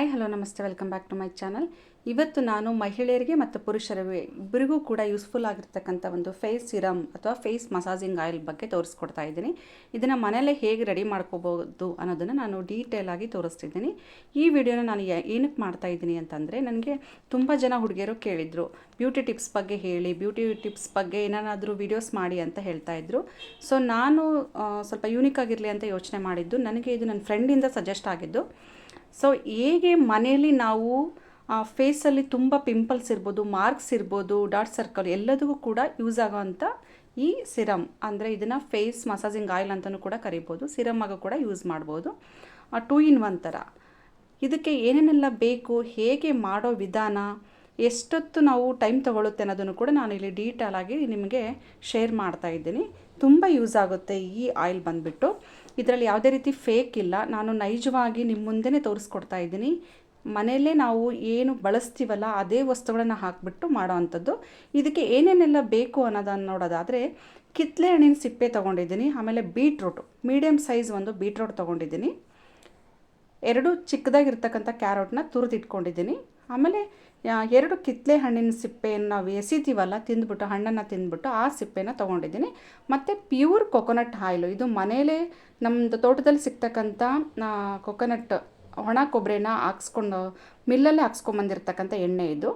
Hi, hello, ನಮಸ್ತೆ, welcome back to my channel. ಇವತ್ತು ನಾನು ಮಹಿಳೆಯರಿಗೆ ಮತ್ತು ಪುರುಷರಿಗೆ ಇಬ್ಬರಿಗೂ ಕೂಡ ಯೂಸ್ಫುಲ್ ಆಗಿರ್ತಕ್ಕಂಥ ಒಂದು ಫೇಸ್ ಸಿರಮ್ ಅಥವಾ ಫೇಸ್ ಮಸಾಜಿಂಗ್ ಆಯಿಲ್ ಬಗ್ಗೆ ತೋರಿಸ್ಕೊಡ್ತಾ ಇದ್ದೀನಿ. ಇದನ್ನು ಮನೆಯಲ್ಲೇ ಹೇಗೆ ರೆಡಿ ಮಾಡ್ಕೋಬೋದು ಅನ್ನೋದನ್ನು ನಾನು ಡೀಟೇಲ್ ಆಗಿ ತೋರಿಸ್ತಿದ್ದೀನಿ. ಈ ವಿಡಿಯೋನ ನಾನು ಏನಕ್ಕೆ ಮಾಡ್ತಾ ಇದ್ದೀನಿ ಅಂತಂದರೆ, ನನಗೆ ತುಂಬ ಜನ ಹುಡುಗಿಯರು ಕೇಳಿದರು, ಬ್ಯೂಟಿ ಟಿಪ್ಸ್ ಬಗ್ಗೆ ಹೇಳಿ, ಬ್ಯೂಟಿ ಟಿಪ್ಸ್ ಬಗ್ಗೆ ಏನಾದರೂ ವಿಡಿಯೋಸ್ ಮಾಡಿ ಅಂತ ಹೇಳ್ತಾ ಇದ್ರು. ಸೊ, ನಾನು ಸ್ವಲ್ಪ ಯೂನಿಕ್ ಆಗಿರಲಿ ಅಂತ ಯೋಚನೆ ಮಾಡಿದ್ದು, ನನಗೆ ಇದು ನನ್ನ ಫ್ರೆಂಡಿಂದ ಸಜೆಸ್ಟ್ ಆಗಿದ್ದು ಸೊ ಹೇಗೆ ಮನೆಯಲ್ಲಿ ನಾವು ಫೇಸಲ್ಲಿ ತುಂಬ ಪಿಂಪಲ್ಸ್ ಇರ್ಬೋದು ಮಾರ್ಕ್ಸ್ ಇರ್ಬೋದು ಡಾಟ್ ಸರ್ಕಲ್ ಎಲ್ಲದಕ್ಕೂ ಕೂಡ ಯೂಸ್ ಆಗೋವಂಥ ಈ ಸಿರಮ್ ಅಂದರೆ ಇದನ್ನು ಫೇಸ್ ಮಸಾಜಿಂಗ್ ಆಯಿಲ್ ಅಂತಲೂ ಕೂಡ ಕರಿಬೋದು. ಸಿರಮ್ ಆಗ ಕೂಡ ಯೂಸ್ ಮಾಡ್ಬೋದು. ಟೂ ಇನ್ ಒನ್ ಥರ ಇದಕ್ಕೆ ಏನೇನೆಲ್ಲ ಬೇಕು, ಹೇಗೆ ಮಾಡೋ ವಿಧಾನ, ಎಷ್ಟೊತ್ತು ನಾವು ಟೈಮ್ ತೊಗೊಳುತ್ತೆ ಅನ್ನೋದನ್ನು ಕೂಡ ನಾನು ಇಲ್ಲಿ ಡೀಟೇಲ್ ಆಗಿ ನಿಮಗೆ ಶೇರ್ ಮಾಡ್ತಾ ಇದ್ದೀನಿ. ತುಂಬ ಯೂಸ್ ಆಗುತ್ತೆ ಈ ಆಯಿಲ್ ಬಂದುಬಿಟ್ಟು. ಇದರಲ್ಲಿ ಯಾವುದೇ ರೀತಿ ಫೇಕ್ ಇಲ್ಲ. ನಾನು ನೈಜವಾಗಿ ನಿಮ್ಮ ಮುಂದೆನೇ ತೋರಿಸ್ಕೊಡ್ತಾ ಇದ್ದೀನಿ. ಮನೆಯಲ್ಲೇ ನಾವು ಏನು ಬಳಸ್ತೀವಲ್ಲ, ಅದೇ ವಸ್ತುಗಳನ್ನು ಹಾಕಿಬಿಟ್ಟು ಮಾಡೋ ಅಂಥದ್ದು. ಇದಕ್ಕೆ ಏನೇನೆಲ್ಲ ಬೇಕು ಅನ್ನೋದನ್ನು ನೋಡೋದಾದರೆ ಕಿತ್ತಲೆ ಹಣ್ಣಿನ ಸಿಪ್ಪೆ ತೊಗೊಂಡಿದ್ದೀನಿ. ಆಮೇಲೆ ಬೀಟ್ರೂಟು ಮೀಡಿಯಮ್ ಸೈಜ್ ಒಂದು ಬೀಟ್ರೂಟ್ ತೊಗೊಂಡಿದ್ದೀನಿ. ಎರಡು ಚಿಕ್ಕದಾಗಿರ್ತಕ್ಕಂಥ ಕ್ಯಾರೆಟ್ನ ತುರಿದಿಟ್ಕೊಂಡಿದ್ದೀನಿ. ಆಮೇಲೆ ಎರಡು ಕಿತ್ತಳೆ ಹಣ್ಣಿನ ಸಿಪ್ಪೆಯನ್ನು ನಾವು ಎಸಿತೀವಲ್ಲ, ತಿಂದ್ಬಿಟ್ಟು, ಹಣ್ಣನ್ನು ತಿಂದ್ಬಿಟ್ಟು ಆ ಸಿಪ್ಪೆನ ತೊಗೊಂಡಿದ್ದೀನಿ. ಮತ್ತು ಪ್ಯೂರ್ ಕೊಕೊನಟ್ ಆಯಿಲು, ಇದು ಮನೆಯಲ್ಲೇ ನಮ್ಮದು ತೋಟದಲ್ಲಿ ಸಿಗ್ತಕ್ಕಂಥ ಕೊಕೊನಟ್ ಒಣ ಕೊಬ್ಬರಿನ ಹಾಕ್ಸ್ಕೊಂಡು, ಮಿಲ್ಲಲ್ಲೇ ಹಾಕ್ಸ್ಕೊಂಬಂದಿರ್ತಕ್ಕಂಥ ಎಣ್ಣೆ ಇದು.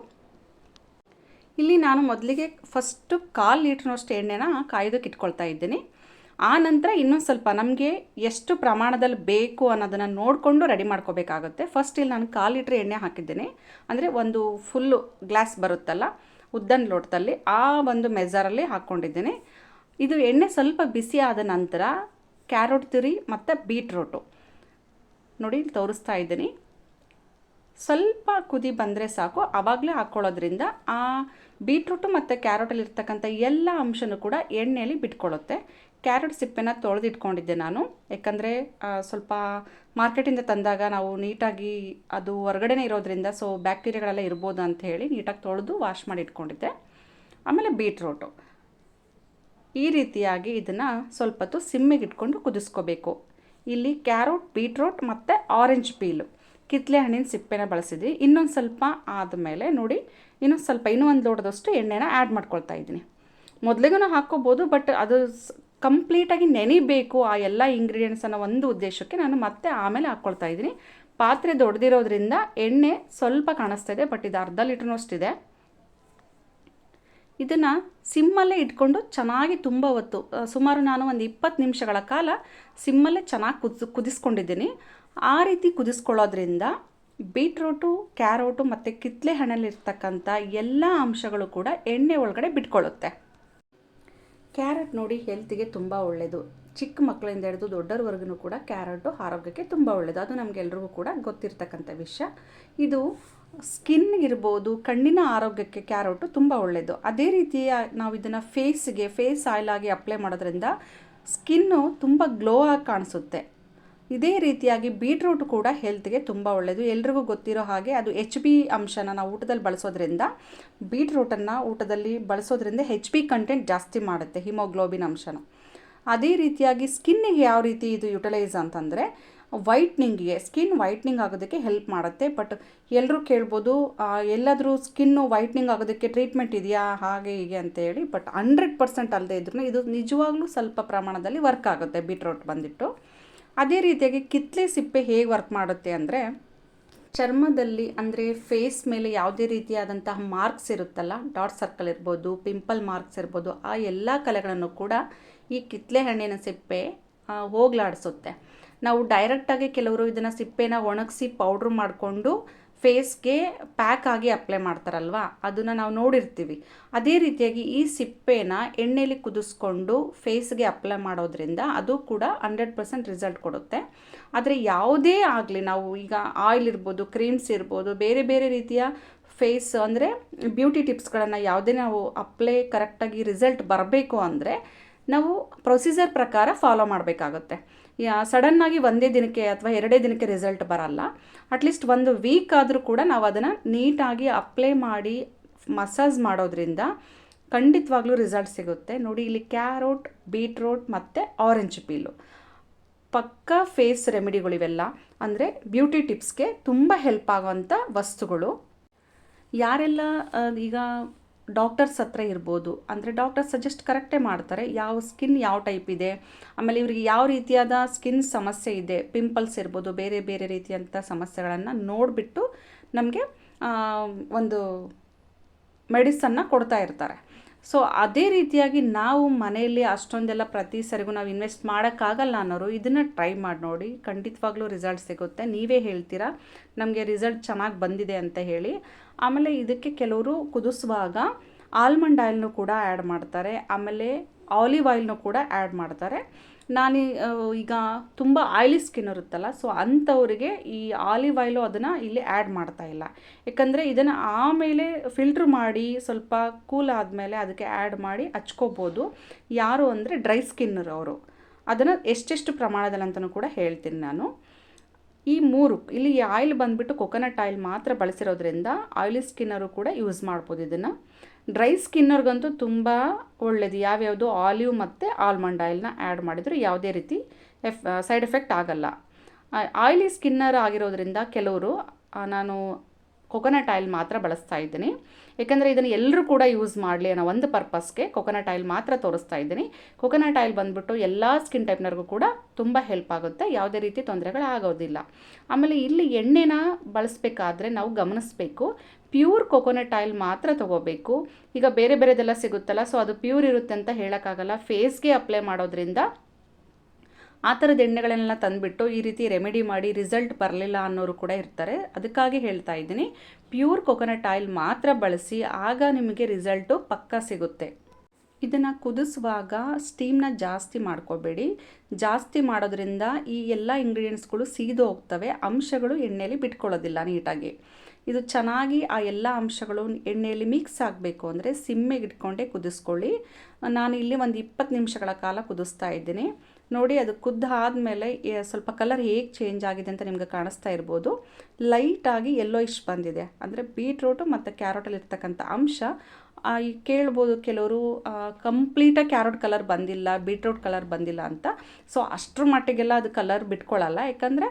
ಇಲ್ಲಿ ನಾನು ಮೊದಲಿಗೆ ಫಸ್ಟು ಕಾಲು ಲೀಟ್ರ್ನಷ್ಟು ಎಣ್ಣೆನ ಕಾಯ್ದಕ್ಕೆ ಇಟ್ಕೊಳ್ತಾ ಇದ್ದೀನಿ. ಆ ನಂತರ ಇನ್ನೊಂದು ಸ್ವಲ್ಪ ನಮಗೆ ಎಷ್ಟು ಪ್ರಮಾಣದಲ್ಲಿ ಬೇಕು ಅನ್ನೋದನ್ನು ನೋಡಿಕೊಂಡು ರೆಡಿ ಮಾಡ್ಕೋಬೇಕಾಗುತ್ತೆ. ಫಸ್ಟ್ ಇಲ್ಲಿ ನಾನು ಕಾಲು ಲೀಟ್ರ್ ಎಣ್ಣೆ ಹಾಕಿದ್ದೇನೆ. ಅಂದರೆ ಒಂದು ಫುಲ್ಲು ಗ್ಲಾಸ್ ಬರುತ್ತಲ್ಲ, ಉದ್ದನ ಲೋಟದಲ್ಲಿ ಆ ಒಂದು ಮೆಜರಲ್ಲಿ ಹಾಕ್ಕೊಂಡಿದ್ದೀನಿ ಇದು ಎಣ್ಣೆ ಸ್ವಲ್ಪ ಬಿಸಿ ಆದ ನಂತರ ಕ್ಯಾರೋಟ್ ತುರಿ ಮತ್ತು ಬೀಟ್ರೋಟು ನೋಡಿ, ತೋರಿಸ್ತಾ ಇದ್ದೀನಿ. ಸ್ವಲ್ಪ ಕುದಿ ಬಂದರೆ ಸಾಕು. ಆವಾಗಲೇ ಹಾಕ್ಕೊಳ್ಳೋದ್ರಿಂದ ಆ ಬೀಟ್ರೂಟು ಮತ್ತು ಕ್ಯಾರೋಟಲ್ಲಿರ್ತಕ್ಕಂಥ ಎಲ್ಲ ಅಂಶನೂ ಕೂಡ ಎಣ್ಣೆಯಲ್ಲಿ ಬಿಟ್ಕೊಳ್ಳುತ್ತೆ ಕ್ಯಾರೆಟ್ ಸಿಪ್ಪೆನ ತೊಳೆದಿಟ್ಕೊಂಡಿದ್ದೆ ನಾನು. ಯಾಕಂದರೆ ಸ್ವಲ್ಪ ಮಾರ್ಕೆಟಿಂದ ತಂದಾಗ ನಾವು ನೀಟಾಗಿ ಅದು ಹೊರಗಡೆನೇ ಇರೋದ್ರಿಂದ, ಸೊ ಬ್ಯಾಕ್ಟೀರಿಯಾಗಳೆಲ್ಲ ಇರ್ಬೋದು ಅಂತ ಹೇಳಿ ನೀಟಾಗಿ ತೊಳೆದು ವಾಶ್ ಮಾಡಿ ಇಟ್ಕೊಂಡಿದ್ದೆ ಆಮೇಲೆ ಬೀಟ್ರೋಟು. ಈ ರೀತಿಯಾಗಿ ಇದನ್ನು ಸ್ವಲ್ಪ ಹೊತ್ತು ಸಿಮ್ಮಿಗೆ ಇಟ್ಕೊಂಡು ಕುದಿಸ್ಕೋಬೇಕು. ಇಲ್ಲಿ ಕ್ಯಾರೋಟ್, ಬೀಟ್ರೋಟ್ ಮತ್ತು ಆರೆಂಜ್ ಪೀಲು. ಕಿತ್ತಳೆ ಹಣ್ಣಿನ ಸಿಪ್ಪೆನ ಬಳಸಿದ್ವಿ. ಇನ್ನೊಂದು ಸ್ವಲ್ಪ ಆದಮೇಲೆ ನೋಡಿ, ಇನ್ನೊಂದು ಸ್ವಲ್ಪ ಇನ್ನೂ ಒಂದು ಲೋಟದಷ್ಟು ಎಣ್ಣೆನ ಆ್ಯಡ್ ಮಾಡ್ಕೊಳ್ತಾ ಇದ್ದೀನಿ. ಮೊದಲಿಗೂ ಹಾಕ್ಕೋಬೋದು, ಬಟ್ ಅದು ಕಂಪ್ಲೀಟಾಗಿ ನೆನಿಬೇಕು ಆ ಎಲ್ಲ ಇಂಗ್ರೀಡಿಯೆಂಟ್ಸನ್ನು ಒಂದು ಉದ್ದೇಶಕ್ಕೆ ನಾನು ಮತ್ತೆ ಆಮೇಲೆ ಹಾಕ್ಕೊಳ್ತಾ ಇದ್ದೀನಿ. ಪಾತ್ರೆ ದೊಡ್ಡದಿರೋದ್ರಿಂದ ಎಣ್ಣೆ ಸ್ವಲ್ಪ ಕಾಣಿಸ್ತಾ ಇದೆ ಬಟ್ ಇದು ಅರ್ಧ ಲೀಟ್ರ್ನಷ್ಟಿದೆ ಇದನ್ನು ಸಿಮ್ಮಲ್ಲೇ ಇಟ್ಕೊಂಡು ಚೆನ್ನಾಗಿ ತುಂಬ ಹೊತ್ತು ಸುಮಾರು ನಾನು ಒಂದು ಇಪ್ಪತ್ತು ನಿಮಿಷಗಳ ಕಾಲ ಸಿಮ್ಮಲ್ಲೇ ಚೆನ್ನಾಗಿ ಕುದಿಸ್, ಕುದಿಸ್ಕೊಂಡಿದ್ದೀನಿ. ಆ ರೀತಿ ಕುದಿಸ್ಕೊಳ್ಳೋದ್ರಿಂದ ಬೀಟ್ರೂಟು, ಕ್ಯಾರೋಟು ಮತ್ತು ಕಿತ್ತಳೆ ಹಣ್ಣಲ್ಲಿರ್ತಕ್ಕಂಥ ಎಲ್ಲ ಅಂಶಗಳು ಕೂಡ ಎಣ್ಣೆ ಒಳಗಡೆ ಬಿಟ್ಕೊಳ್ಳುತ್ತೆ. ಕ್ಯಾರೆಟ್ ನೋಡಿ ಹೆಲ್ತಿಗೆ ತುಂಬ ಒಳ್ಳೆಯದು ಚಿಕ್ಕ ಮಕ್ಕಳಿಂದ ಹಿಡಿದು ದೊಡ್ಡರವರೆಗೂ ಕೂಡ ಕ್ಯಾರೆಟು ಆರೋಗ್ಯಕ್ಕೆ ತುಂಬ ಒಳ್ಳೆಯದು ಅದು ನಮಗೆಲ್ರಿಗೂ ಕೂಡ ಗೊತ್ತಿರ್ತಕ್ಕಂಥ ವಿಷಯ. ಇದು ಸ್ಕಿನ್ ಇರ್ಬೋದು, ಕಣ್ಣಿನ ಆರೋಗ್ಯಕ್ಕೆ ಕ್ಯಾರೆಟು ತುಂಬ ಒಳ್ಳೆಯದು ಅದೇ ರೀತಿಯ ನಾವು ಇದನ್ನು ಫೇಸ್ಗೆ, ಫೇಸ್ ಆಯಿಲ್ ಆಗಿ ಅಪ್ಲೈ ಮಾಡೋದ್ರಿಂದ ಸ್ಕಿನ್ನು ತುಂಬ ಗ್ಲೋ ಆಗಿ ಕಾಣಿಸುತ್ತೆ. ಇದೇ ರೀತಿಯಾಗಿ ಬೀಟ್ರೂಟ್ ಕೂಡ ಹೆಲ್ತ್ಗೆ ತುಂಬ ಒಳ್ಳೆಯದು ಎಲ್ರಿಗೂ ಗೊತ್ತಿರೋ ಹಾಗೆ ಅದು ಎಚ್ ಬಿ ಅಂಶನ ನಾವು ಊಟದಲ್ಲಿ ಬಳಸೋದ್ರಿಂದ, ಬೀಟ್ರೂಟನ್ನು ಊಟದಲ್ಲಿ ಬಳಸೋದ್ರಿಂದ ಹೆಚ್ ಬಿ ಕಂಟೆಂಟ್ ಜಾಸ್ತಿ ಮಾಡುತ್ತೆ, ಹಿಮೋಗ್ಲೋಬಿನ್ ಅಂಶನ. ಅದೇ ರೀತಿಯಾಗಿ ಸ್ಕಿನ್ನಿಗೆ ಯಾವ ರೀತಿ ಇದು ಯುಟಿಲೈಸ್ ಅಂತಂದರೆ, ವೈಟ್ನಿಂಗ್ಗೆ, ಸ್ಕಿನ್ ವೈಟ್ನಿಂಗ್ ಆಗೋದಕ್ಕೆ ಹೆಲ್ಪ್ ಮಾಡುತ್ತೆ. ಬಟ್ ಎಲ್ಲರೂ ಕೇಳ್ಬೋದು ಎಲ್ಲಾದರೂ ಸ್ಕಿನ್ನು ವೈಟ್ನಿಂಗ್ ಆಗೋದಕ್ಕೆ ಟ್ರೀಟ್ಮೆಂಟ್ ಇದೆಯಾ, ಹಾಗೆ ಹೀಗೆ ಅಂತೇಳಿ ಬಟ್ ಹಂಡ್ರೆಡ್ ಪರ್ಸೆಂಟ್ ಅಲ್ಲದೆ ಇದ್ರೂ ಇದು ನಿಜವಾಗ್ಲೂ ಸ್ವಲ್ಪ ಪ್ರಮಾಣದಲ್ಲಿ ವರ್ಕ್ ಆಗುತ್ತೆ, ಬೀಟ್ರೂಟ್ ಬಂದಿಟ್ಟು. ಅದೇ ರೀತಿಯಾಗಿ ಕಿತ್ತಳೆ ಸಿಪ್ಪೆ ಹೇಗೆ ವರ್ಕ್ ಮಾಡುತ್ತೆ ಅಂದರೆ, ಚರ್ಮದಲ್ಲಿ ಅಂದರೆ ಫೇಸ್ ಮೇಲೆ ಯಾವುದೇ ರೀತಿಯಾದಂತಹ ಮಾರ್ಕ್ಸ್ ಇರುತ್ತಲ್ಲ ಡಾಟ್ ಸರ್ಕಲ್ ಇರ್ಬೋದು ಪಿಂಪಲ್ ಮಾರ್ಕ್ಸ್ ಇರ್ಬೋದು, ಆ ಎಲ್ಲ ಕಲೆಗಳನ್ನು ಕೂಡ ಈ ಕಿತ್ತಳೆ ಹಣ್ಣಿನ ಸಿಪ್ಪೆ ಹೋಗ್ಲಾಡಿಸುತ್ತೆ. ನಾವು ಡೈರೆಕ್ಟಾಗಿ ಕೆಲವರು ಇದನ್ನು ಸಿಪ್ಪೆನ ಒಣಗಿಸಿ ಪೌಡ್ರ್ ಮಾಡಿಕೊಂಡು ಫೇಸ್ಗೆ ಪ್ಯಾಕ್ ಆಗಿ ಅಪ್ಲೈ ಮಾಡ್ತಾರಲ್ವಾ? ಅದನ್ನು ನಾವು ನೋಡಿರ್ತೀವಿ. ಅದೇ ರೀತಿಯಾಗಿ ಈ ಸಿಪ್ಪೆನ ಎಣ್ಣೆಯಲ್ಲಿ ಕುದಿಸ್ಕೊಂಡು ಫೇಸ್ಗೆ ಅಪ್ಲೈ ಮಾಡೋದ್ರಿಂದ ಅದು ಕೂಡ ಹಂಡ್ರೆಡ್ ಪರ್ಸೆಂಟ್ ರಿಸಲ್ಟ್ ಕೊಡುತ್ತೆ. ಆದರೆ ಯಾವುದೇ ಆಗಲಿ, ನಾವು ಈಗ ಆಯಿಲ್ ಇರ್ಬೋದು, ಕ್ರೀಮ್ಸ್ ಇರ್ಬೋದು, ಬೇರೆ ಬೇರೆ ರೀತಿಯ ಫೇಸ್ ಅಂದರೆ ಬ್ಯೂಟಿ ಟಿಪ್ಸ್ಗಳನ್ನು ಯಾವುದೇ ನಾವು ಅಪ್ಲೈ ಕರೆಕ್ಟಾಗಿ ರಿಸಲ್ಟ್ ಬರಬೇಕು ಅಂದರೆ ನಾವು ಪ್ರೊಸೀಜರ್ ಪ್ರಕಾರ ಫಾಲೋ ಮಾಡಬೇಕಾಗುತ್ತೆ. ಸಡನ್ನಾಗಿ ಒಂದೇ ದಿನಕ್ಕೆ ಅಥವಾ ಎರಡೇ ದಿನಕ್ಕೆ ರಿಸಲ್ಟ್ ಬರಲ್ಲ. ಅಟ್ಲೀಸ್ಟ್ ಒಂದು ವೀಕ್ ಆದರೂ ಕೂಡ ನಾವು ಅದನ್ನು ನೀಟಾಗಿ ಅಪ್ಲೈ ಮಾಡಿ ಮಸಾಜ್ ಮಾಡೋದ್ರಿಂದ ಖಂಡಿತವಾಗ್ಲೂ ರಿಸಲ್ಟ್ ಸಿಗುತ್ತೆ. ನೋಡಿ, ಇಲ್ಲಿ ಕ್ಯಾರೋಟ್ ಬೀಟ್ರೋಟ್ ಮತ್ತು ಆರೆಂಜ್ ಪೀಲು ಪಕ್ಕಾ ಫೇಸ್ ರೆಮಿಡಿಗಳಿವೆಲ್ಲ ಅಂದರೆ ಬ್ಯೂಟಿ ಟಿಪ್ಸ್ಗೆ ತುಂಬ ಹೆಲ್ಪ್ ಆಗುವಂಥ ವಸ್ತುಗಳು. ಯಾರೆಲ್ಲ ಈಗ ಡಾಕ್ಟರ್ಸ್ ಹತ್ರ ಇರ್ಬೋದು. ಅಂದರೆ ಡಾಕ್ಟರ್ ಸಜೆಸ್ಟ್ ಕರೆಕ್ಟೇ ಮಾಡ್ತಾರೆ ಯಾವ ಸ್ಕಿನ್ ಯಾವ ಟೈಪ್ ಇದೆ. ಆಮೇಲೆ ಇವರಿಗೆ ಯಾವ ರೀತಿಯಾದ ಸ್ಕಿನ್ ಸಮಸ್ಯೆ ಇದೆ. ಪಿಂಪಲ್ಸ್ ಇರ್ಬೋದು, ಬೇರೆ ಬೇರೆ ರೀತಿಯಂಥ ಸಮಸ್ಯೆಗಳನ್ನು ನೋಡಿಬಿಟ್ಟು ನಮಗೆ ಒಂದು ಮೆಡಿಸನ್ನ ಕೊಡ್ತಾ ಇರ್ತಾರೆ. ಸೊ ಅದೇ ರೀತಿಯಾಗಿ ನಾವು ಮನೆಯಲ್ಲಿ ಅಷ್ಟೊಂದೆಲ್ಲ ಪ್ರತಿ ಸರಿಗೂ ನಾವು ಇನ್ವೆಸ್ಟ್ ಮಾಡೋಕ್ಕಾಗಲ್ಲ ಅನ್ನೋರು ಇದನ್ನು ಟ್ರೈ ಮಾಡಿ ನೋಡಿ. ಖಂಡಿತವಾಗ್ಲೂ ರಿಸಲ್ಟ್ ಸಿಗುತ್ತೆ. ನೀವೇ ಹೇಳ್ತೀರಾ? ನಮಗೆ ರಿಸಲ್ಟ್ ಚೆನ್ನಾಗಿ ಬಂದಿದೆ ಅಂತ ಹೇಳಿ. ಆಮೇಲೆ ಇದಕ್ಕೆ ಕೆಲವರು ಕುದಿಸುವಾಗ ಆಲ್ಮಂಡ್ ಆಯಿಲ್ನು ಕೂಡ ಆ್ಯಡ್ ಮಾಡ್ತಾರೆ. ಆಮೇಲೆ ಆಲಿವ್ ಆಯಿಲ್ನು ಕೂಡ ಆ್ಯಡ್ ಮಾಡ್ತಾರೆ. ನಾನು ಈಗ ತುಂಬ ಆಯಿಲಿ ಸ್ಕಿನ್ ಇರುತ್ತಲ್ಲ, ಸೊ ಅಂಥವರಿಗೆ ಈ ಆಲಿವ್ ಆಯಿಲು ಅದನ್ನು ಇಲ್ಲಿ ಆ್ಯಡ್ ಮಾಡ್ತಾ ಇಲ್ಲ. ಯಾಕಂದರೆ ಇದನ್ನು ಆಮೇಲೆ ಫಿಲ್ಟ್ರ್ ಮಾಡಿ ಸ್ವಲ್ಪ ಕೂಲ್ ಆದಮೇಲೆ ಅದಕ್ಕೆ ಆ್ಯಡ್ ಮಾಡಿ ಹಚ್ಕೋಬೋದು. ಯಾರು ಅಂದರೆ ಡ್ರೈ ಸ್ಕಿನ್ ಅವರು. ಅದನ್ನು ಎಷ್ಟೆಷ್ಟು ಪ್ರಮಾಣದಲ್ಲಿ ಅಂತಲೂ ಕೂಡ ಹೇಳ್ತೀನಿ ನಾನು. ಈ ಮೂರು, ಇಲ್ಲಿ ಈ ಆಯಿಲ್ ಬಂದುಬಿಟ್ಟು ಕೊಕೊನಟ್ ಆಯಿಲ್ ಮಾತ್ರ ಬಳಸಿರೋದ್ರಿಂದ ಆಯಿಲಿ ಸ್ಕಿನ್ನರು ಕೂಡ ಯೂಸ್ ಮಾಡ್ಬೋದು ಇದನ್ನು. ಡ್ರೈ ಸ್ಕಿನ್ನರ್ಗಂತೂ ತುಂಬ ಒಳ್ಳೆಯದು ಯಾವ್ಯಾವುದು ಆಲಿವ್ ಮತ್ತು ಆಲ್ಮಂಡ್ ಆಯಿಲ್ನ ಆ್ಯಡ್ ಮಾಡಿದರೂ. ಯಾವುದೇ ರೀತಿ ಎಫ್ ಸೈಡ್ ಎಫೆಕ್ಟ್ ಆಗಲ್ಲ. ಆಯಿಲಿ ಸ್ಕಿನ್ನರ್ ಆಗಿರೋದ್ರಿಂದ ಕೆಲವರು ನಾನು ಕೊಕೊನಟ್ ಆಯಿಲ್ ಮಾತ್ರ ಬಳಸ್ತಾ ಇದ್ದೀನಿ. ಏಕೆಂದರೆ ಇದನ್ನು ಎಲ್ಲರೂ ಕೂಡ ಯೂಸ್ ಮಾಡಲಿ ಅನ್ನೋ ಒಂದು ಪರ್ಪಸ್ಗೆ ಕೊಕೊನಟ್ ಆಯಿಲ್ ಮಾತ್ರ ತೋರಿಸ್ತಾ ಇದ್ದೀನಿ. ಕೊಕೊನಟ್ ಆಯಿಲ್ ಬಂದ್ಬಿಟ್ಟು ಎಲ್ಲ ಸ್ಕಿನ್ ಟೈಪ್ನವ್ರಿಗೂ ಕೂಡ ತುಂಬ ಹೆಲ್ಪ್ ಆಗುತ್ತೆ. ಯಾವುದೇ ರೀತಿ ತೊಂದರೆಗಳು ಆಗೋದಿಲ್ಲ ಆಮೇಲೆ ಇಲ್ಲಿ ಎಣ್ಣೆನ ಬಳಸಬೇಕಾದ್ರೆ ನಾವು ಗಮನಿಸಬೇಕು. ಪ್ಯೂರ್ ಕೊಕೊನಟ್ ಆಯಿಲ್ ಮಾತ್ರ ತಗೋಬೇಕು. ಈಗ ಬೇರೆ ಬೇರೆದೆಲ್ಲ ಸಿಗುತ್ತಲ್ಲ ಸೊ ಅದು ಪ್ಯೂರ್ ಇರುತ್ತೆ ಅಂತ ಹೇಳೋಕ್ಕಾಗಲ್ಲ. ಫೇಸ್ಗೆ ಅಪ್ಲೈ ಮಾಡೋದ್ರಿಂದ ಆ ಥರದ ಎಣ್ಣೆಗಳನ್ನೆಲ್ಲ ತಂದುಬಿಟ್ಟು ಈ ರೀತಿ ರೆಮಿಡಿ ಮಾಡಿ ರಿಸಲ್ಟ್ ಬರಲಿಲ್ಲ ಅನ್ನೋರು ಕೂಡ ಇರ್ತಾರೆ. ಅದಕ್ಕಾಗಿ ಹೇಳ್ತಾ ಇದ್ದೀನಿ, ಪ್ಯೂರ್ ಕೊಕೊನಟ್ ಆಯಿಲ್ ಮಾತ್ರ ಬಳಸಿ ಆಗ ನಿಮಗೆ ರಿಸಲ್ಟು ಪಕ್ಕಾ ಸಿಗುತ್ತೆ. ಇದನ್ನು ಕುದಿಸುವಾಗ ಸ್ಟೀಮ್ನ ಜಾಸ್ತಿ ಮಾಡ್ಕೋಬೇಡಿ. ಜಾಸ್ತಿ ಮಾಡೋದ್ರಿಂದ ಈ ಎಲ್ಲ ಇಂಗ್ರೀಡಿಯೆಂಟ್ಸ್ಗಳು ಸೀದು ಹೋಗ್ತವೆ, ಅಂಶಗಳು ಎಣ್ಣೆಯಲ್ಲಿ ಬಿಟ್ಕೊಳ್ಳೋದಿಲ್ಲ ನೀಟಾಗಿ. ಇದು ಚೆನ್ನಾಗಿ ಆ ಎಲ್ಲ ಅಂಶಗಳು ಎಣ್ಣೆಯಲ್ಲಿ ಮಿಕ್ಸ್ ಆಗಬೇಕು ಅಂದರೆ ಸಿಮ್ಮೆಗೆ ಇಟ್ಕೊಂಡೇ ಕುದಿಸ್ಕೊಳ್ಳಿ. ನಾನು ಇಲ್ಲಿ ಒಂದು ಇಪ್ಪತ್ತು ನಿಮಿಷಗಳ ಕಾಲ ಕುದಿಸ್ತಾ ಇದ್ದೀನಿ. ನೋಡಿ, ಅದು ಕುದ್ದ ಆದಮೇಲೆ ಸ್ವಲ್ಪ ಕಲರ್ ಹೇಗೆ ಚೇಂಜ್ ಆಗಿದೆ ಅಂತ ನಿಮ್ಗೆ ಕಾಣಿಸ್ತಾ ಇರ್ಬೋದು. ಲೈಟಾಗಿ ಎಲ್ಲೋ ಇಷ್ಟು ಬಂದಿದೆ. ಅಂದರೆ ಬೀಟ್ರೂಟು ಮತ್ತು ಕ್ಯಾರೋಟಲ್ಲಿ ಇರ್ತಕ್ಕಂಥ ಅಂಶ ಈ ಕೇಳ್ಬೋದು ಕೆಲವರು ಕಂಪ್ಲೀಟಾಗಿ ಕ್ಯಾರೋಟ್ ಕಲರ್ ಬಂದಿಲ್ಲ ಬೀಟ್ರೂಟ್ ಕಲರ್ ಬಂದಿಲ್ಲ ಅಂತ. ಸೊ ಅಷ್ಟರ ಮಟ್ಟಿಗೆಲ್ಲ ಅದು ಕಲರ್ ಬಿಟ್ಕೊಳ್ಳಲ್ಲ ಯಾಕಂದರೆ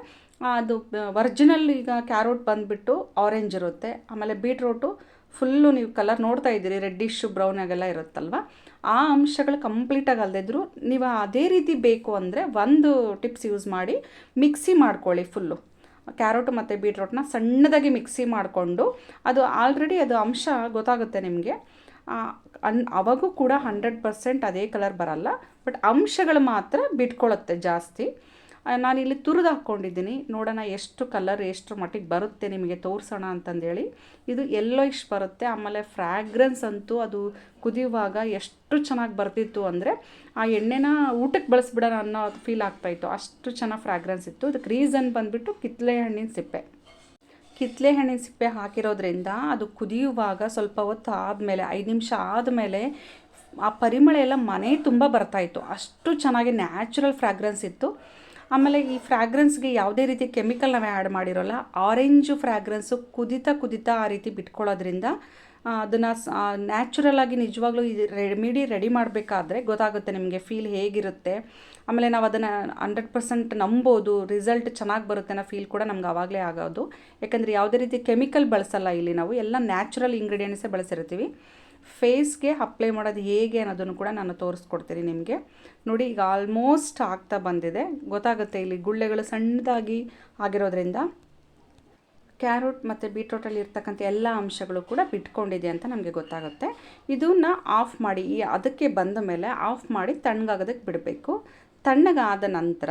ಅದು ಒರಿಜಿನಲ್ ಈಗ ಕ್ಯಾರೋಟ್ ಬಂದುಬಿಟ್ಟು ಆರೆಂಜ್ ಇರುತ್ತೆ. ಆಮೇಲೆ ಬೀಟ್ರೂಟು ಫುಲ್ಲು ನೀವು ಕಲರ್ ನೋಡ್ತಾ ಇದ್ದೀರಿ ರೆಡ್ಡಿಶು ಬ್ರೌನ್ ಆಗೆಲ್ಲ ಇರುತ್ತಲ್ವ? ಆ ಅಂಶಗಳು ಕಂಪ್ಲೀಟಾಗಿ ಅಲ್ಲದಿದ್ರು ನೀವು ಅದೇ ರೀತಿ ಬೇಕು ಅಂದರೆ ಒಂದು ಟಿಪ್ಸ್ ಯೂಸ್ ಮಾಡಿ ಮಿಕ್ಸಿ ಮಾಡ್ಕೊಳ್ಳಿ ಫುಲ್ಲು ಕ್ಯಾರೋಟ್ ಮತ್ತು ಬೀಟ್ರೋಟ್ನ ಸಣ್ಣದಾಗಿ ಮಿಕ್ಸಿ ಮಾಡಿಕೊಂಡು ಅದು ಆಲ್ರೆಡಿ ಅದು ಅಂಶ ಗೊತ್ತಾಗುತ್ತೆ ನಿಮಗೆ. ಅನ್, ಅವಾಗೂ ಕೂಡ ಹಂಡ್ರೆಡ್ ಪರ್ಸೆಂಟ್ ಅದೇ ಕಲರ್ ಬರಲ್ಲ ಬಟ್ ಅಂಶಗಳು ಮಾತ್ರ ಬಿಟ್ಕೊಳ್ಳುತ್ತೆ ಜಾಸ್ತಿ. ನಾನಿಲ್ಲಿ ತುರಿದು ಹಾಕ್ಕೊಂಡಿದ್ದೀನಿ. ನೋಡೋಣ ಎಷ್ಟು ಕಲರ್ ಎಷ್ಟು ಮಟ್ಟಿಗೆ ಬರುತ್ತೆ ನಿಮಗೆ ತೋರಿಸೋಣ ಅಂತಂದೇಳಿ. ಇದು ಎಲ್ಲೋ ಇಷ್ಟು ಬರುತ್ತೆ. ಆಮೇಲೆ ಫ್ರ್ಯಾಗ್ರೆನ್ಸ್ ಅಂತೂ ಅದು ಕುದಿಯುವಾಗ ಎಷ್ಟು ಚೆನ್ನಾಗಿ ಬರ್ತಿತ್ತು ಅಂದರೆ ಆ ಎಣ್ಣೆನ ಊಟಕ್ಕೆ ಬಳಸ್ಬಿಡೋಣ ಅನ್ನೋ ಫೀಲ್ ಆಗ್ತಾಯಿತ್ತು ಅಷ್ಟು ಚೆನ್ನಾಗಿ ಫ್ರ್ಯಾಗ್ರೆನ್ಸ್ ಇತ್ತು. ಇದಕ್ಕೆ ರೀಸನ್ ಬಂದುಬಿಟ್ಟು ಕಿತ್ತಳೆ ಹಣ್ಣಿನ ಸಿಪ್ಪೆ. ಕಿತ್ತಳೆ ಹಣ್ಣಿನ ಸಿಪ್ಪೆ ಹಾಕಿರೋದ್ರಿಂದ ಅದು ಕುದಿಯುವಾಗ ಸ್ವಲ್ಪ ಹೊತ್ತು ಆದಮೇಲೆ, ಐದು ನಿಮಿಷ ಆದಮೇಲೆ ಆ ಪರಿಮಳ ಎಲ್ಲ ಮನೆ ತುಂಬ ಬರ್ತಾಯಿತ್ತು ಅಷ್ಟು ಚೆನ್ನಾಗಿ ನ್ಯಾಚುರಲ್ ಫ್ರ್ಯಾಗ್ರೆನ್ಸ್ ಇತ್ತು. ಆಮೇಲೆ ಈ ಫ್ರ್ಯಾಗ್ರೆನ್ಸ್ಗೆ ಯಾವುದೇ ರೀತಿ ಕೆಮಿಕಲ್ ನಾವು ಆ್ಯಡ್ ಮಾಡಿರೋಲ್ಲ ಆರೆಂಜು ಫ್ರ್ಯಾಗ್ರೆನ್ಸು ಕುದಿತಾ ಕುದಿತಾ ಆ ರೀತಿ ಬಿಟ್ಕೊಳ್ಳೋದ್ರಿಂದ ಅದನ್ನು ನ್ಯಾಚುರಲ್ ಆಗಿ ನಿಜವಾಗ್ಲೂ ಇದು ರೆಮಿಡಿ ರೆಡಿ ಮಾಡಬೇಕಾದ್ರೆ ಗೊತ್ತಾಗುತ್ತೆ ನಿಮಗೆ ಫೀಲ್ ಹೇಗಿರುತ್ತೆ. ಆಮೇಲೆ ನಾವು ಅದನ್ನು ಹಂಡ್ರೆಡ್ ಪರ್ಸೆಂಟ್ ನಂಬೋದು ರಿಸಲ್ಟ್ ಚೆನ್ನಾಗಿ ಬರುತ್ತೆ ಅನ್ನೋ ಫೀಲ್ ಕೂಡ ನಮ್ಗೆ ಆವಾಗಲೇ ಆಗೋದು. ಯಾಕಂದರೆ ಯಾವುದೇ ರೀತಿ ಕೆಮಿಕಲ್ ಬಳಸಲ್ಲ ಇಲ್ಲಿ ನಾವು, ಎಲ್ಲ ನ್ಯಾಚುರಲ್ ಇಂಗ್ರೀಡಿಯೆಂಟ್ಸೇ ಬಳಸಿರ್ತೀವಿ. ಫೇಸ್ಗೆ ಅಪ್ಲೈ ಮಾಡೋದು ಹೇಗೆ ಅನ್ನೋದನ್ನು ಕೂಡ ನಾನು ತೋರಿಸ್ಕೊಡ್ತೀನಿ ನಿಮಗೆ. ನೋಡಿ, ಈಗ ಆಲ್ಮೋಸ್ಟ್ ಆಗ್ತಾ ಬಂದಿದೆ. ಗೊತ್ತಾಗುತ್ತೆ ಇಲ್ಲಿ ಗುಳ್ಳೆಗಳು ಸಣ್ಣದಾಗಿ ಆಗಿರೋದ್ರಿಂದ ಕ್ಯಾರೋಟ್ ಮತ್ತು ಬೀಟ್ರೋಟಲ್ಲಿ ಇರ್ತಕ್ಕಂಥ ಎಲ್ಲ ಅಂಶಗಳು ಕೂಡ ಬಿಟ್ಕೊಂಡಿದೆ ಅಂತ ನಮಗೆ ಗೊತ್ತಾಗುತ್ತೆ. ಇದನ್ನು ಆಫ್ ಮಾಡಿ ಅದಕ್ಕೆ ಬಂದ ಮೇಲೆ ಆಫ್ ಮಾಡಿ ತಣ್ಣಗಾಗೋದಕ್ಕೆ ಬಿಡಬೇಕು. ತಣ್ಣಗಾದ ನಂತರ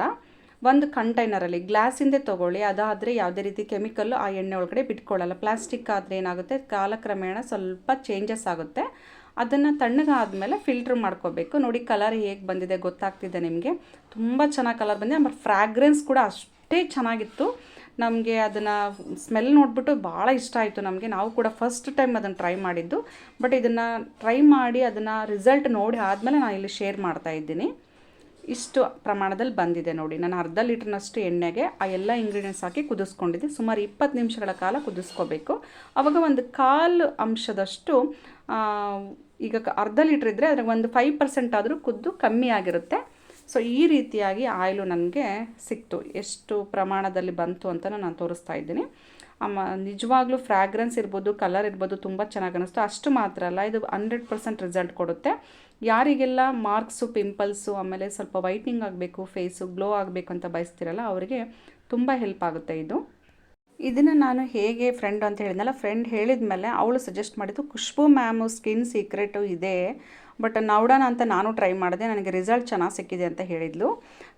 ಒಂದು ಕಂಟೈನರಲ್ಲಿ ಗ್ಲಾಸಿಂದೇ ತೊಗೊಳ್ಳಿ, ಅದಾದರೆ ಯಾವುದೇ ರೀತಿ ಕೆಮಿಕಲ್ಲು ಆ ಎಣ್ಣೆ ಒಳಗಡೆ ಬಿಟ್ಕೊಳ್ಳಲ್ಲ. ಪ್ಲಾಸ್ಟಿಕ್ ಆದರೆ ಏನಾಗುತ್ತೆ, ಕಾಲಕ್ರಮೇಣ ಸ್ವಲ್ಪ ಚೇಂಜಸ್ ಆಗುತ್ತೆ. ಅದನ್ನು ತಣ್ಣಗಾದಮೇಲೆ ಫಿಲ್ಟ್ರ್ ಮಾಡ್ಕೋಬೇಕು. ನೋಡಿ ಕಲರ್ ಹೇಗೆ ಬಂದಿದೆ ಗೊತ್ತಾಗ್ತಿದೆ ನಿಮಗೆ? ತುಂಬ ಚೆನ್ನಾಗಿ ಕಲರ್ ಬಂದಿದೆ. ಆಮೇಲೆ ಫ್ರ್ಯಾಗ್ರೆನ್ಸ್ ಕೂಡ ಅಷ್ಟೇ ಚೆನ್ನಾಗಿತ್ತು. ನಮಗೆ ಅದನ್ನು ಸ್ಮೆಲ್ ನೋಡಿಬಿಟ್ಟು ಭಾಳ ಇಷ್ಟ ಆಯಿತು ನಮಗೆ. ನಾವು ಕೂಡ ಫಸ್ಟ್ ಟೈಮ್ ಅದನ್ನು ಟ್ರೈ ಮಾಡಿದ್ದು. ಬಟ್ ಇದನ್ನು ಟ್ರೈ ಮಾಡಿ ಅದನ್ನು ರಿಸಲ್ಟ್ ನೋಡಿ ಆದಮೇಲೆ ನಾನು ಇಲ್ಲಿ ಶೇರ್ ಮಾಡ್ತಾ ಇದ್ದೀನಿ. ಇಷ್ಟು ಪ್ರಮಾಣದಲ್ಲಿ ಬಂದಿದೆ ನೋಡಿ. ನಾನು ಅರ್ಧ ಲೀಟ್ರ್ನಷ್ಟು ಎಣ್ಣೆಗೆ ಆ ಎಲ್ಲ ಇಂಗ್ರೀಡಿಯೆಂಟ್ಸ್ ಹಾಕಿ ಕುದಿಸ್ಕೊಂಡಿದ್ದೆ. ಸುಮಾರು ಇಪ್ಪತ್ತು ನಿಮಿಷಗಳ ಕಾಲ ಕುದಿಸ್ಕೋಬೇಕು. ಆವಾಗ ಒಂದು ಕಾಲು ಅಂಶದಷ್ಟು ಈಗ ಅರ್ಧ ಲೀಟ್ರ್ ಇದ್ದರೆ ಅದ್ರಾಗ ಒಂದು ಫೈವ್ ಪರ್ಸೆಂಟ್ ಆದರೂ ಕುದ್ದು ಕಮ್ಮಿ ಆಗಿರುತ್ತೆ. ಸೊ ಈ ರೀತಿಯಾಗಿ ಆಯಿಲು ನನಗೆ ಸಿಕ್ತು. ಎಷ್ಟು ಪ್ರಮಾಣದಲ್ಲಿ ಬಂತು ಅಂತ ನಾನು ತೋರಿಸ್ತಾ ಇದ್ದೀನಿ. ನಿಜವಾಗ್ಲೂ ಫ್ರ್ಯಾಗ್ರೆನ್ಸ್ ಇರ್ಬೋದು ಕಲರ್ ಇರ್ಬೋದು ತುಂಬ ಚೆನ್ನಾಗಿ ಅನ್ನಿಸ್ತು ಅಷ್ಟು ಮಾತ್ರ ಅಲ್ಲ, ಇದು ಹಂಡ್ರೆಡ್ ಪರ್ಸೆಂಟ್ ರಿಸಲ್ಟ್ ಕೊಡುತ್ತೆ. ಯಾರಿಗೆಲ್ಲ ಮಾರ್ಕ್ಸು ಪಿಂಪಲ್ಸು ಆಮೇಲೆ ಸ್ವಲ್ಪ ವೈಟ್ನಿಂಗ್ ಆಗಬೇಕು ಫೇಸು ಗ್ಲೋ ಆಗಬೇಕು ಅಂತ ಬಯಸ್ತಿರಲ್ಲ, ಅವರಿಗೆ ತುಂಬ ಹೆಲ್ಪ್ ಆಗುತ್ತೆ ಇದು. ಇದನ್ನು ನಾನು ಹೇಗೆ ಫ್ರೆಂಡ್ ಅಂತ ಹೇಳಿದ್ನಲ್ಲ ಫ್ರೆಂಡ್ ಹೇಳಿದ ಮೇಲೆ ಅವಳು ಸಜೆಸ್ಟ್ ಮಾಡಿದ್ದು, ಖುಷ್ಬು ಮ್ಯಾಮು ಸ್ಕಿನ್ ಸೀಕ್ರೆಟು ಇದೆ. ಬಟ್ ನೋಡೋಣ ಅಂತ ನಾನು ಟ್ರೈ ಮಾಡಿದೆ. ನನಗೆ ರಿಸಲ್ಟ್ ಚೆನ್ನಾಗಿ ಸಿಕ್ಕಿದೆ ಅಂತ ಹೇಳಿದ್ಲು.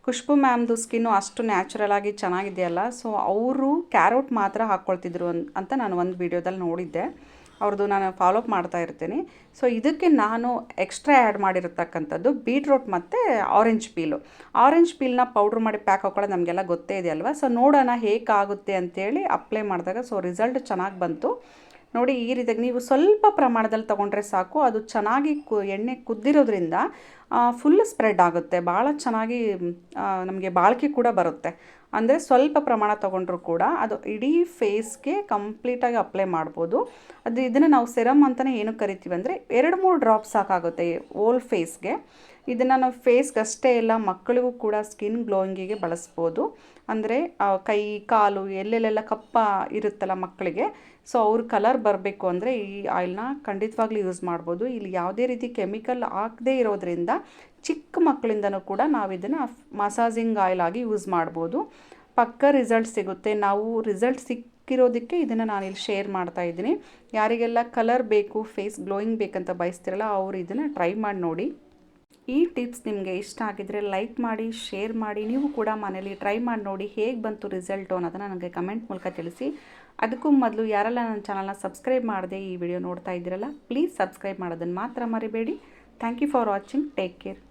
ಖುಷ್ಬು ಮ್ಯಾಮ್ದು ಸ್ಕಿನ್ನು ಅಷ್ಟು ನ್ಯಾಚುರಲ್ ಆಗಿ ಚೆನ್ನಾಗಿದೆಯಲ್ಲ, ಸೊ ಅವರು ಕ್ಯಾರೋಟ್ ಮಾತ್ರ ಹಾಕ್ಕೊಳ್ತಿದ್ರು ಅಂತ ನಾನು ಒಂದು ವೀಡಿಯೋದಲ್ಲಿ ನೋಡಿದ್ದೆ. ಅವ್ರದ್ದು ನಾನು ಫಾಲೋಅಪ್ ಮಾಡ್ತಾ ಇರ್ತೀನಿ. ಸೊ ಇದಕ್ಕೆ ನಾನು ಎಕ್ಸ್ಟ್ರಾ ಆ್ಯಡ್ ಮಾಡಿರತಕ್ಕಂಥದ್ದು ಬೀಟ್ರೋಟ್ ಮತ್ತು ಆರೆಂಜ್ ಪೀಲು. ಆರೆಂಜ್ ಪೀಲ್ನ ಪೌಡ್ರ್ ಮಾಡಿ ಪ್ಯಾಕ್ ಹಾಕೊಳ್ಳೋದು ನಮಗೆಲ್ಲ ಗೊತ್ತೇ ಇದೆಯಲ್ವ ಸೊ ನೋಡೋಣ ಹೇಗಾಗುತ್ತೆ ಅಂತೇಳಿ ಅಪ್ಲೈ ಮಾಡಿದಾಗ, ಸೊ ರಿಸಲ್ಟ್ ಚೆನ್ನಾಗಿ ಬಂತು. ನೋಡಿ ಈ ರೀತಿಯಾಗಿ ನೀವು ಸ್ವಲ್ಪ ಪ್ರಮಾಣದಲ್ಲಿ ತೊಗೊಂಡ್ರೆ ಸಾಕು. ಅದು ಚೆನ್ನಾಗಿ ಕು ಎಣ್ಣೆ ಕುದ್ದಿರೋದ್ರಿಂದ ಫುಲ್ ಸ್ಪ್ರೆಡ್ ಆಗುತ್ತೆ. ಭಾಳ ಚೆನ್ನಾಗಿ ನಮಗೆ ಬಾಳಿಕೆ ಕೂಡ ಬರುತ್ತೆ. ಅಂದರೆ ಸ್ವಲ್ಪ ಪ್ರಮಾಣ ತೊಗೊಂಡ್ರು ಕೂಡ ಅದು ಇಡೀ ಫೇಸ್ಗೆ ಕಂಪ್ಲೀಟಾಗಿ ಅಪ್ಲೈ ಮಾಡ್ಬೋದು. ಅದು ಇದನ್ನು ನಾವು ಸೆರಮ್ ಅಂತಲೇ ಏನು ಕರಿತೀವಿ ಅಂದರೆ ಎರಡು ಮೂರು ಡ್ರಾಪ್ಸ್ ಸಾಕಾಗುತ್ತೆ ಓಲ್ ಫೇಸ್ಗೆ ಇದನ್ನು ನಾವು ಫೇಸ್ಗೆ ಅಷ್ಟೇ ಇಲ್ಲ, ಮಕ್ಕಳಿಗೂ ಕೂಡ ಸ್ಕಿನ್ ಗ್ಲೋಯಿಂಗಿಗೆ ಬಳಸ್ಬೋದು. ಅಂದರೆ ಕೈ, ಕಾಲು ಎಲ್ಲೆಲ್ಲೆಲ್ಲ ಕಪ್ಪ ಇರುತ್ತಲ್ಲ ಮಕ್ಕಳಿಗೆ ಸೊ ಅವ್ರ ಕಲರ್ ಬರಬೇಕು ಅಂದರೆ ಈ ಆಯಿಲ್ನ ಖಂಡಿತವಾಗ್ಲೂ ಯೂಸ್ ಮಾಡ್ಬೋದು. ಇಲ್ಲಿ ಯಾವುದೇ ರೀತಿ ಕೆಮಿಕಲ್ ಹಾಕದೇ ಇರೋದ್ರಿಂದ ಚಿಕ್ಕ ಮಕ್ಕಳಿಂದನೂ ಕೂಡ ನಾವು ಇದನ್ನು ಮಸಾಜಿಂಗ್ ಆಯಿಲ್ ಆಗಿ ಯೂಸ್ ಮಾಡ್ಬೋದು. ಪಕ್ಕ ರಿಸಲ್ಟ್ ಸಿಗುತ್ತೆ. ನಾವು ರಿಸಲ್ಟ್ ಸಿಕ್ಕಿರೋದಕ್ಕೆ ಇದನ್ನು ನಾನಿಲ್ಲಿ ಶೇರ್ ಮಾಡ್ತಾ ಇದ್ದೀನಿ. ಯಾರಿಗೆಲ್ಲ ಕಲರ್ ಬೇಕು ಫೇಸ್ ಗ್ಲೋಯಿಂಗ್ ಬೇಕಂತ ಬಯಸ್ತಿರಲ್ಲ, ಅವರು ಇದನ್ನು ಟ್ರೈ ಮಾಡಿ ನೋಡಿ. ಈ ಟಿಪ್ಸ್ ನಿಮಗೆ ಇಷ್ಟ ಆಗಿದ್ರೆ ಲೈಕ್ ಮಾಡಿ, ಶೇರ್ ಮಾಡಿ. ನೀವು ಕೂಡ ಮನೇಲಿ ಟ್ರೈ ಮಾಡಿ ನೋಡಿ ಹೇಗೆ ಬಂತು ರಿಸಲ್ಟು ಅನ್ನೋದನ್ನು ನನಗೆ ಕಮೆಂಟ್ ಮೂಲಕ ತಿಳಿಸಿ. ಅದಕ್ಕೂ ಮೊದಲು ಯಾರೆಲ್ಲ ನನ್ನ ಚಾನಲ್ನ ಸಬ್ಸ್ಕ್ರೈಬ್ ಮಾಡದೆ ಈ ವಿಡಿಯೋ ನೋಡ್ತಾ ಇದ್ದೀರಲ್ಲ, ಪ್ಲೀಸ್ ಸಬ್ಸ್ಕ್ರೈಬ್ ಮಾಡೋದನ್ನು ಮಾತ್ರ ಮರಿಬೇಡಿ. Thank you for watching. Take care.